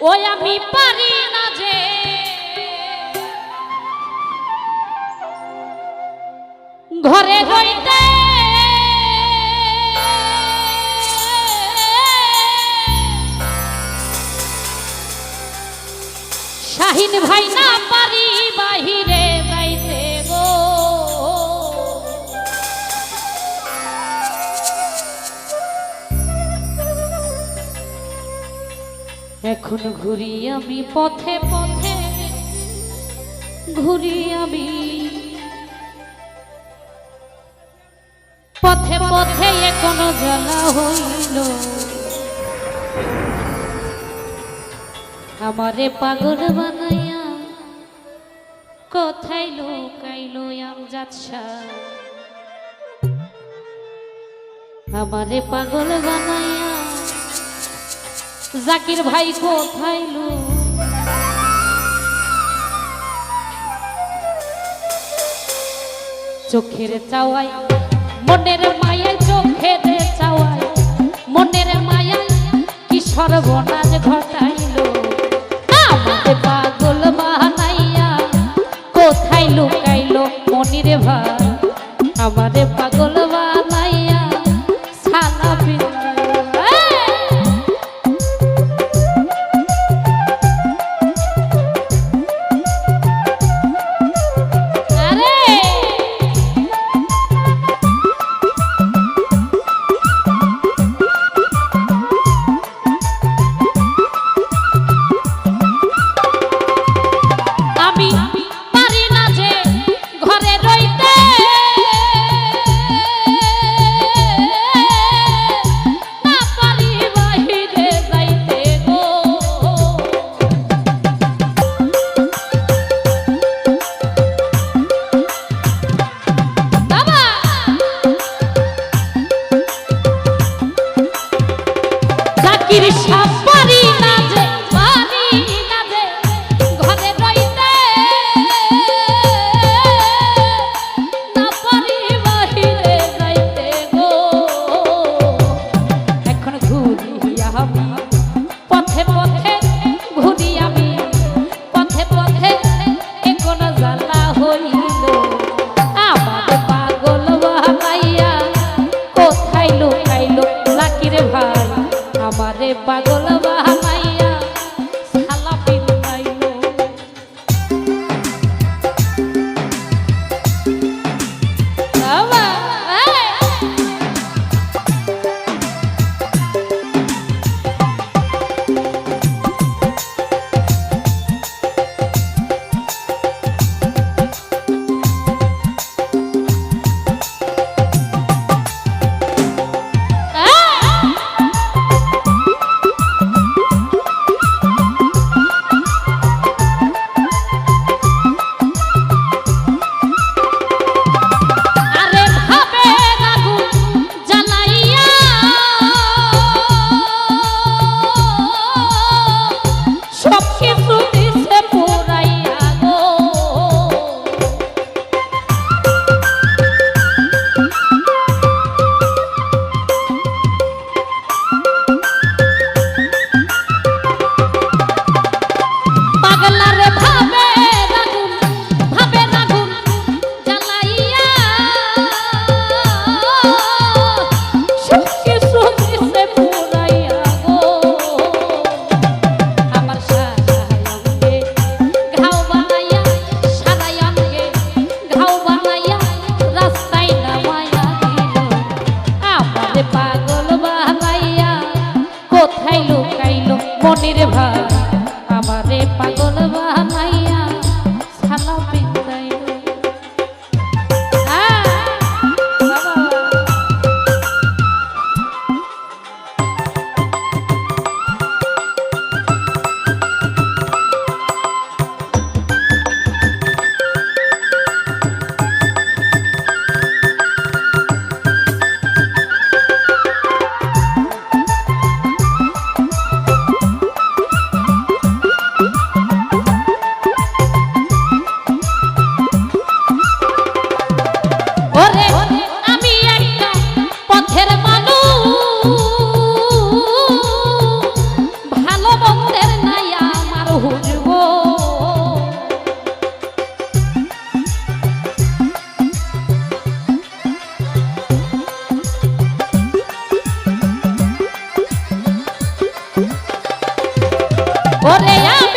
ওই আমি পারি না যে। ঘরে শাহিন ভাই না এখন ঘুরি আমি পথে পথে, ঘুরি আমি পথে পথে এখন জ্বালা হইল। আমারে পাগল বানাইয়া কোথায় লোকাইল আম যাচ্ছা আমারে পাগল বানাইয়া জাকির ভাই কোথায় লো? চোখের চাওয়াই মনের মায়া চোখের চাওয়াই মনের মায়া কি সর্বনাশ ঘটায়? yeah ওরে আমি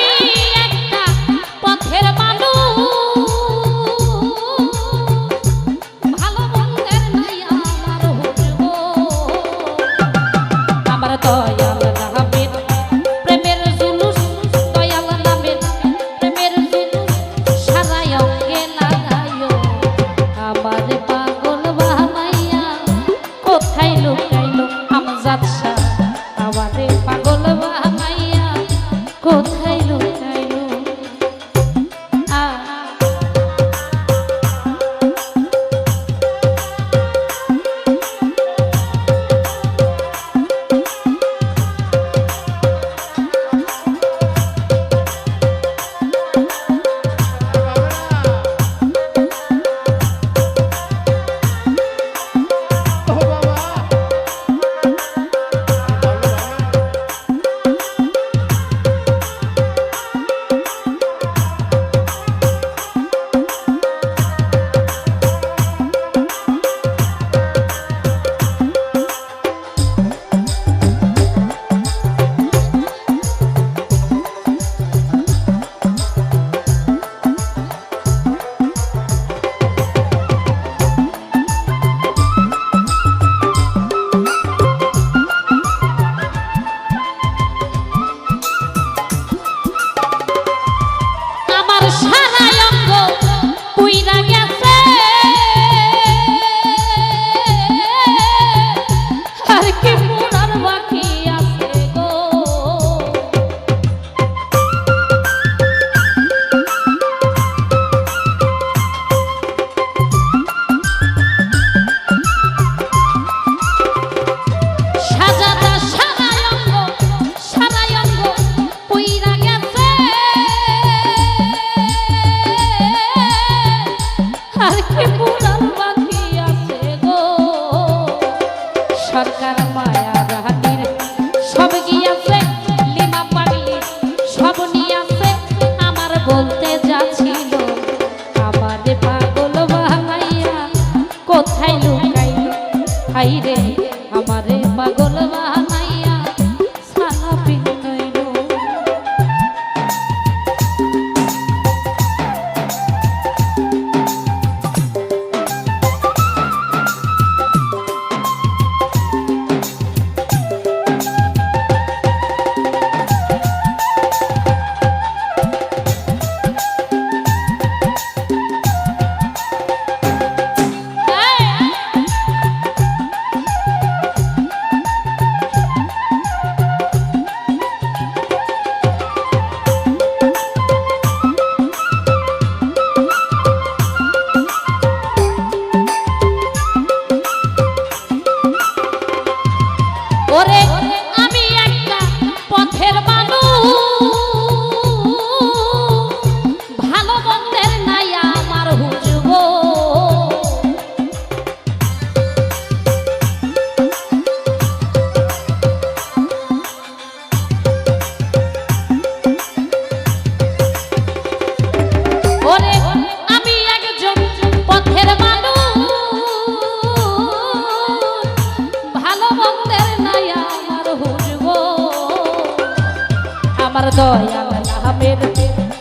দয়াল আহমেদ,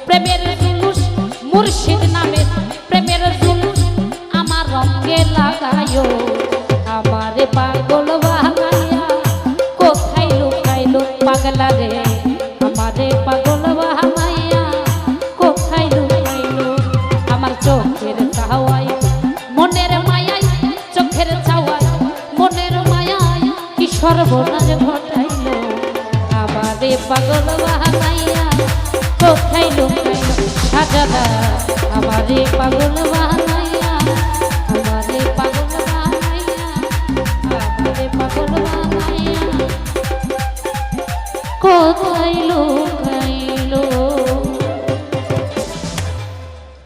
প্রেমের জুলুস, মুর্শিদ নামে প্রেমের জুলুস, আমার রঙে লাগায়ো আমার পাগল বানাইয়া কোথায় লুকাইলো পাগলা রে জানা আমারে পাগল মা